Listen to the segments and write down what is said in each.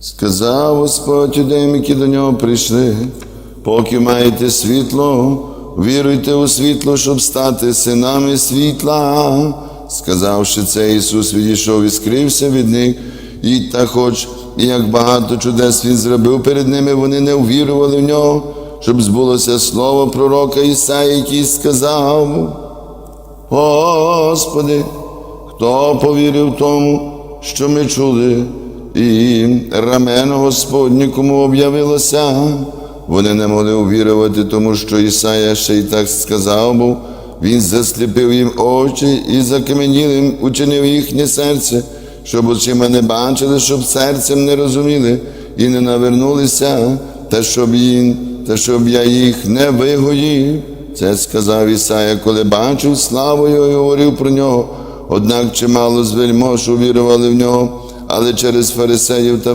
Сказав Господь юдеям, які до нього прийшли, поки маєте світло, віруйте у світло, щоб стати синами світла. Сказавши це, Ісус відійшов і скрився від них, і та хоч як багато чудес Він зробив перед ними, вони не увірували в нього, щоб збулося слово пророка Ісаї, який сказав. Господи, хто повірив тому, що ми чули, і рамено Господнє кому об'явилося, вони не могли увірувати, тому що Ісая ще й так сказав був, він засліпив їм очі і закаменілим учинив їхнє серце, щоб очима не бачили, щоб серцем не розуміли і не навернулися, та щоб їм, та щоб я їх не вигоїв. Це сказав Ісая, коли бачив славу його і говорив про нього. Однак чимало з вельмож увірували в нього, але через фарисеїв та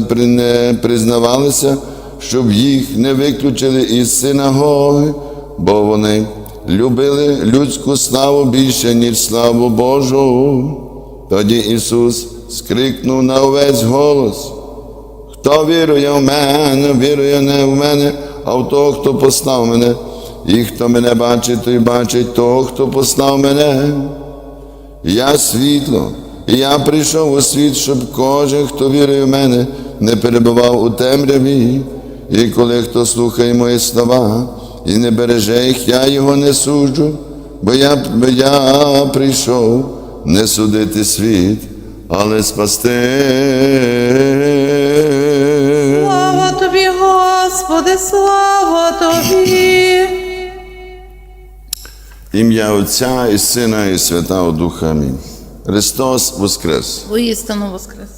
признавалися, щоб їх не виключили із синагоги, бо вони любили людську славу більше, ніж славу Божу. Тоді Ісус скрикнув на увесь голос. Хто вірує в мене, вірує не в мене, а в того, хто послав мене. І хто мене бачить, той бачить того, хто послав мене. Я світло, я прийшов у світ, щоб кожен, хто вірує в мене, не перебував у темряві. І коли хто слухає мої слова і не береже їх, я його не суджу, бо я, бо я прийшов не судити світ, але спасти. Слава тобі, Господи, слава тобі. Ім'я Отця і Сина, і Святого Духа. Амінь. Христос Воскрес! Воістину воскрес.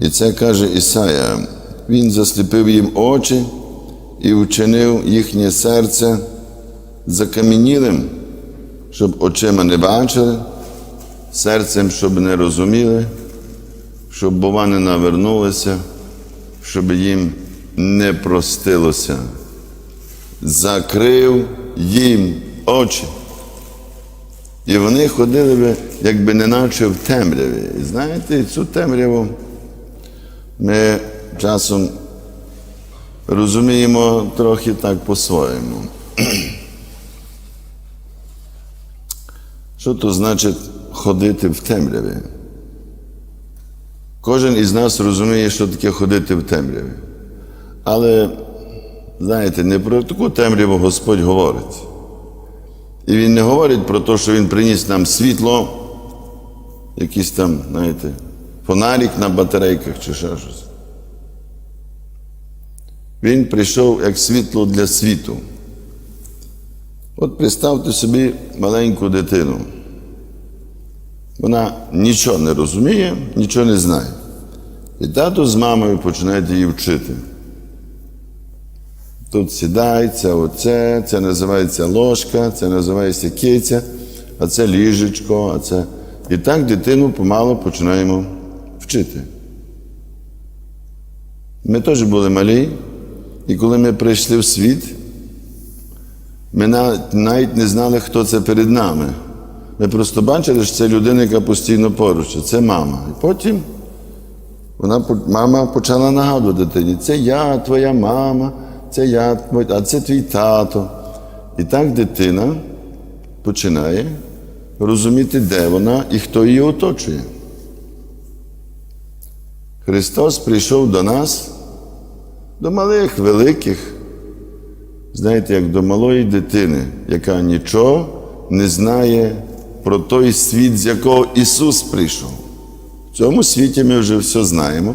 І це каже Ісая. Він засліпив їм очі і вчинив їхнє серце закам'янілим, щоб очима не бачили, серцем, щоб не розуміли, щоб бува не навернулися, щоб їм не простилося. Закрив їм очі. І вони ходили би, якби неначе в темряві. І знаєте, цю темряву ми часом розуміємо трохи так по-своєму. Що то значить ходити в темряві? Кожен із нас розуміє, що таке ходити в темряві. Але, знаєте, не про таку темряву Господь говорить. І Він не говорить про те, що Він приніс нам світло, якийсь там, знаєте, фонарик на батарейках чи ще щось. Він прийшов як світло для світу. От представте собі маленьку дитину. Вона нічого не розуміє, нічого не знає. І тато з мамою починають її вчити. Тут сідається, оце, це називається ложка, це називається киця, а це ліжечко, а це. І так дитину помало починаємо вчити. Ми теж були малі, і коли ми прийшли в світ, ми навіть- не знали, хто це перед нами. Ми просто бачили, що це людина, яка постійно поруч, це мама. І потім вона, мама почала нагадувати дитині, це я, твоя мама, це я, а це твій тато. І так дитина починає розуміти, де вона і хто її оточує. Христос прийшов до нас, до малих, великих, знаєте, як до малої дитини, яка нічого не знає про той світ, з якого Ісус прийшов. В цьому світі ми вже все знаємо.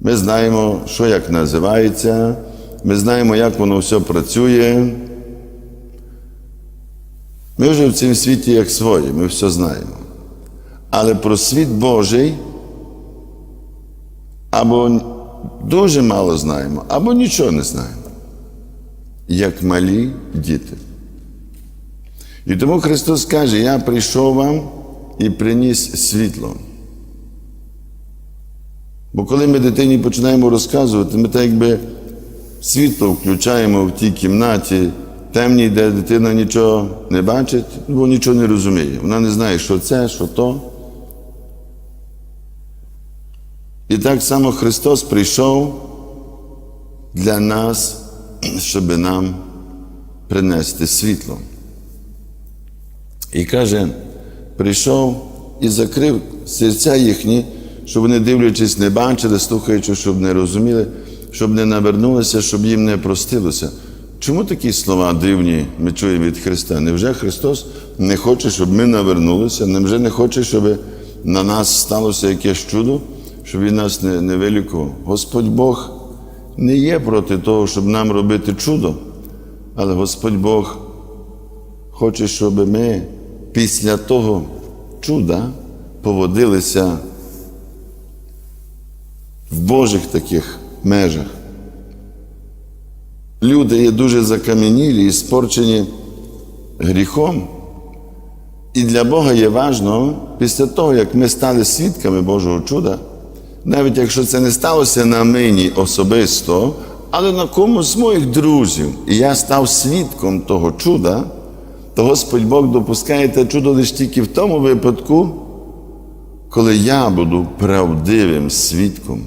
Ми знаємо, що як називається, ми знаємо, як воно все працює. Ми вже в цьому світі як свої, ми все знаємо. Але про світ Божий або дуже мало знаємо, або нічого не знаємо, як малі діти. І тому Христос каже: Я прийшов вам і приніс світло. Бо коли ми дитині починаємо розказувати, ми так якби світло включаємо в тій кімнаті, темній, де дитина нічого не бачить, бо нічого не розуміє. Вона не знає, що це, що то. І так само Христос прийшов для нас, щоб нам принести світло. І каже, прийшов і закрив серця їхні, щоб вони, дивлячись, не бачили, слухаючи, щоб не розуміли, щоб не навернулися, щоб їм не простилося. Чому такі слова дивні ми чуємо від Христа? Невже Христос не хоче, щоб ми навернулися? Невже не хоче, щоб на нас сталося якесь чудо, щоб він нас не, не вилікував? Господь Бог не є проти того, щоб нам робити чудо, але Господь Бог хоче, щоб ми після того чуда поводилися в Божих таких межах. Люди є дуже закам'янілі і спорчені гріхом. І для Бога є важно, після того, як ми стали свідками Божого чуда, навіть якщо це не сталося на мені особисто, але на комусь з моїх друзів, і я став свідком того чуда, то Господь Бог допускає те чудо лише тільки в тому випадку, коли я буду правдивим свідком.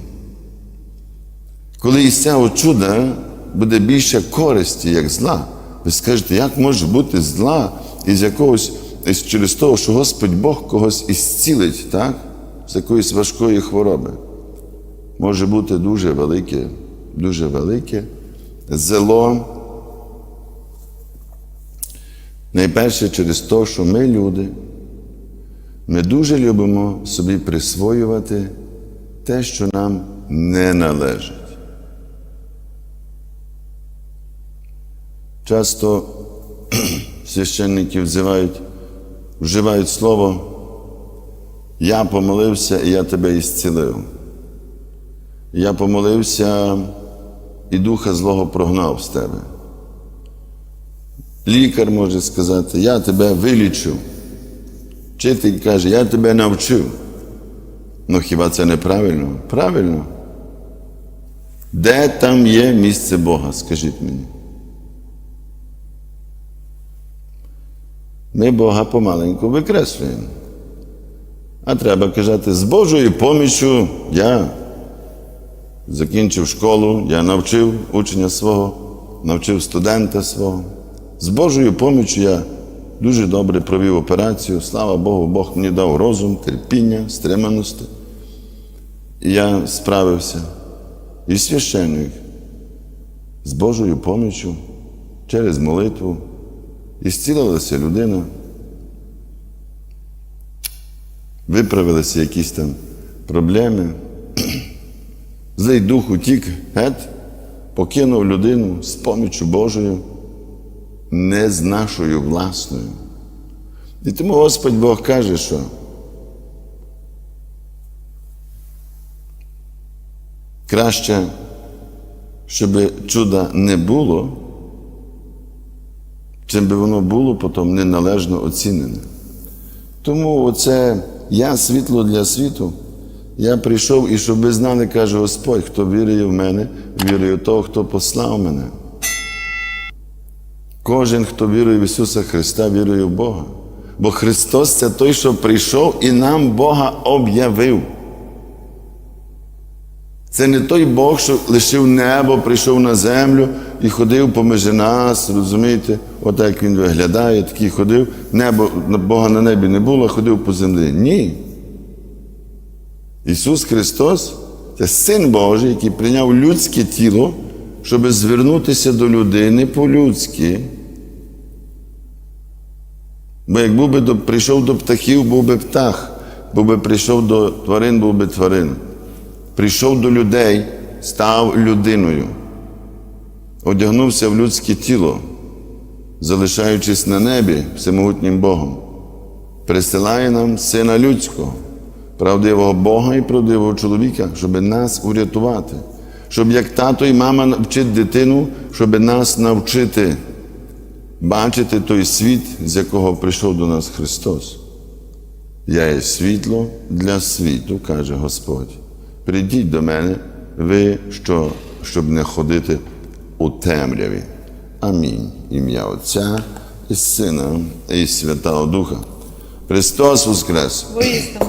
Коли із цього чуда буде більше користі, як зла. Ви скажете, як може бути зла із якогось через того, що Господь Бог когось ісцілить, так? З якоїсь важкої хвороби. Може бути дуже велике, дуже велике зело. Найперше через те, що ми люди, ми дуже любимо собі присвоювати те, що нам не належить. Часто священники взивають, вживають слово Я помолився і я тебе ісцілив. Я помолився і духа злого прогнав з тебе. Лікар може сказати, я тебе вилічив. Вчитель каже, я тебе навчив. Ну хіба це неправильно? Правильно. Де там є місце Бога, скажіть мені? Ми Бога помаленьку викреслюємо. А треба казати, з Божою поміччю я закінчив школу, я навчив учня свого, навчив студента свого. З Божою поміччю я дуже добре провів операцію. Слава Богу, Бог мені дав розум, терпіння, стриманості. І я справився. І священник з Божою поміччю через молитву. І зцілилася людина. Виправилися якісь там проблеми. Злий дух утік, геть, покинув людину з поміччю Божою, не з нашою власною. І тому Господь Бог каже, що краще, щоб чуда не було, чим би воно було потім неналежно оцінене. Тому оце я світло для світу. Я прийшов і щоб ви знали, каже Господь, хто вірує в мене, вірує в того, хто послав мене. Кожен, хто вірує в Ісуса Христа, вірує в Бога. Бо Христос це той, що прийшов і нам Бога об'явив. Це не той Бог, що лишив небо, прийшов на землю і ходив поміж нас, розумієте? Отак як він виглядає, такий ходив. Небо, Бога на небі не було, ходив по землі. Ні. Ісус Христос це Син Божий, який прийняв людське тіло, щоб звернутися до людини по-людськи. Бо як був би до, прийшов до птахів, був би птах, був би прийшов до тварин, був би тварин. Прийшов до людей, став людиною, одягнувся в людське тіло, залишаючись на небі всемогутнім Богом, присилає нам Сина Людського, правдивого Бога і правдивого чоловіка, щоб нас урятувати, щоб як тато і мама вчить дитину, щоб нас навчити бачити той світ, з якого прийшов до нас Христос. Я є світло для світу, каже Господь. Прийдіть до мене, ви, що, щоб не ходити у темряві. Амінь. Ім'я Отця і Сина, і Святого Духа. Христос Воскрес! Воістину